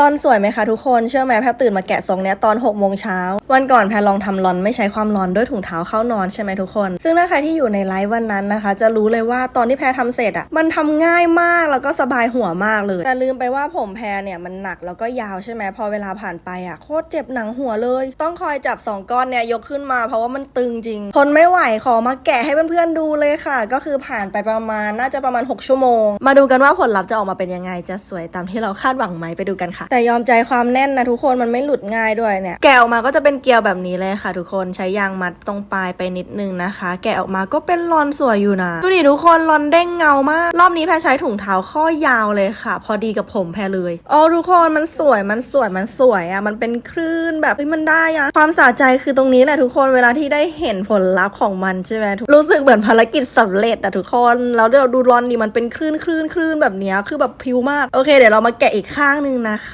ลอนสวยไหมคะทุกคน เชื่อไหมแพรตื่นมาแกะทรงเนี้ยตอน6กโมงเช้า วันก่อนแพรลองทำลอนไม่ใช้ความร้อนด้วยถุงเท้าเข้านอนใช่ไหมทุกคน ซึ่งถ้าใครที่อยู่ในไลฟ์วันนั้นนะคะ จะรู้เลยว่าตอนที่แพรทำเสร็จอะ่ะมันทำง่ายมากแล้วก็สบายหัวมากเลย แต่ลืมไปว่าผมแพรเนี่ยมันหนักแล้วก็ยาวใช่ไหมพอเวลาผ่านไปอะ่ะโคตรเจ็บหนังหัวเลย ต้องคอยจับสองก้อนเนี่ยยกขึ้นมาเพราะว่ามันตึงจริงทนไม่ไหวขอมาแกะให้เพื่อนๆดูเลยค่ะ ก็คือผ่านไปประมาณน่าจะประมาณ 6 ชั่วโมง มาดูกันว่าผลลัพธ์จะออกมาเป็นยังไงจะสวยตามที่เราคาดหวังไหมไปดูกันค่ะแต่ยอมใจความแน่นนะทุกคนมันไม่หลุดง่ายด้วยเนี่ย แกะออกมาก็จะเป็นเกลียวแบบนี้เลยค่ะ ทุกคนใช้ยางมัดตรงปลายไปนิดนึงนะคะ แกะออกมาก็เป็นรอนสวยอยู่นะดูดิทุกคนรอนเด้งเงามาก รอบนี้แพรใช้ถุงเท้าข้อยาวเลยค่ะ พอดีกับผมแพรเลยอ๋อทุกคนมันสวยมันสวยมันสวยอะมันเป็นคลื่นแบบมันได้อะความสะใจคือตรงนี้แหละทุกคนเวลาที่ได้เห็นผลลัพธ์ของมันใช่ไหมรู้สึกเหมือนภารกิจสำเร็จอะทุกคนแล้วเดี๋ยวดูรอนดิมันเป็นคลื่นคลื่นคลื่นแบบนี้คือแบบพิวมาก โอเค เดี๋ยวเรามาแกะอีกข้างหนึงนะคะ